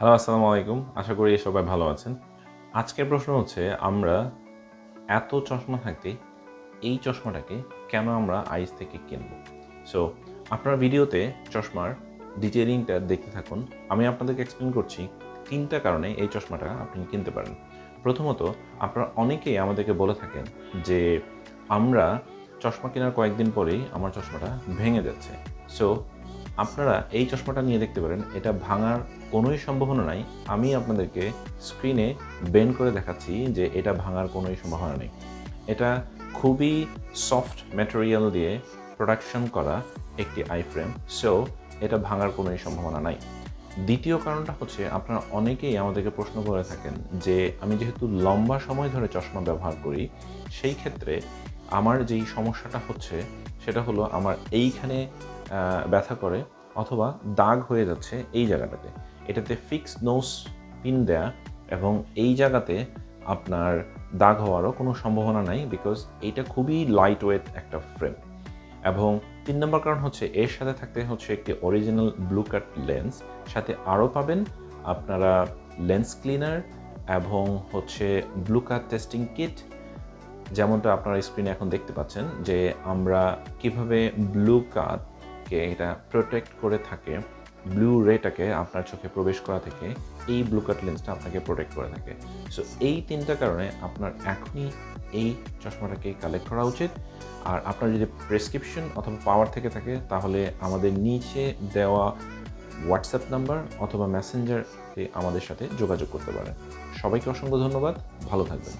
Hello আসসালামু আলাইকুম। আশা করি সবাই ভালো আছেন। আজকের প্রশ্ন হচ্ছে, আমরা এত চশমা থাকতে এই চশমাটাকে কেন আমরা আইস থেকে কিনব? সো আপনার ভিডিওতে চশমার ডিটেলিংটা দেখতে থাকুন। আমি আপনাদেরকে এক্সপ্লেন করছি তিনটা কারণে এই চশমাটা আপনি কিনতে পারেন। প্রথমত, আপনারা অনেকেই আমাদেরকে বলে থাকেন যে, আমরা চশমা কেনার কয়েকদিন পরেই আমার চশমাটা ভেঙে যাচ্ছে। সো আপনারা এই চশমাটা নিয়ে দেখতে পারেন, এটা ভাঙার কোনোই সম্ভাবনা নাই। আমি আপনাদেরকে স্ক্রিনে বেন্ড করে দেখাচ্ছি যে এটা ভাঙার কোনোই সম্ভাবনা নেই। এটা খুবই সফট ম্যাটেরিয়াল দিয়ে প্রোডাকশন করা একটি আই ফ্রেম সো এটা ভাঙার কোনোই সম্ভাবনা নাই। দ্বিতীয় কারণটা হচ্ছে, আপনারা অনেকেই আমাদেরকে প্রশ্ন করে থাকেন যে আমি যেহেতু লম্বা সময় ধরে চশমা ব্যবহার করি, সেই ক্ষেত্রে আমার যেই সমস্যাটা হচ্ছে, সেটা হলো আমার এইখানে ব্যথা করে অথবা দাগ হয়ে যাচ্ছে এই জায়গাটাতে। এটাতে ফিক্স নোস পিন দেয়া এবং এই জায়গাতে আপনার দাগ হওয়ারও কোনো সম্ভাবনা নাই বিকজ এইটা খুবই লাইট ওয়েট একটা ফ্রেম এবং তিন নম্বর কারণ হচ্ছে এর সাথে থাকতে হচ্ছে একটি অরিজিনাল ব্লু কাট লেন্স সাথে আরও পাবেন আপনারা লেন্স ক্লিনার এবং হচ্ছে ব্লু কাট টেস্টিং কিট যেমনটা আপনারা স্ক্রিনে এখন দেখতে পাচ্ছেন যে আমরা কীভাবে ব্লু কাটকে এটা প্রোটেক্ট করে থাকে ব্লু রেটাকে আপনার চোখে প্রবেশ করা থেকে, এই ব্লু কাট লেন্সটা আপনাকে প্রোটেক্ট করে থাকে। সো এই তিনটা কারণে আপনার এখনই এই চশমাটাকে কালেক্ট করা উচিত। আর আপনার যদি প্রেসক্রিপশন অথবা পাওয়ার থেকে থাকে, তাহলে আমাদের নিচে দেওয়া হোয়াটসঅ্যাপ নাম্বার অথবা মেসেঞ্জারে আমাদের সাথে যোগাযোগ করতে পারেন। সবাইকে অসংখ্য ধন্যবাদ। ভালো থাকবেন।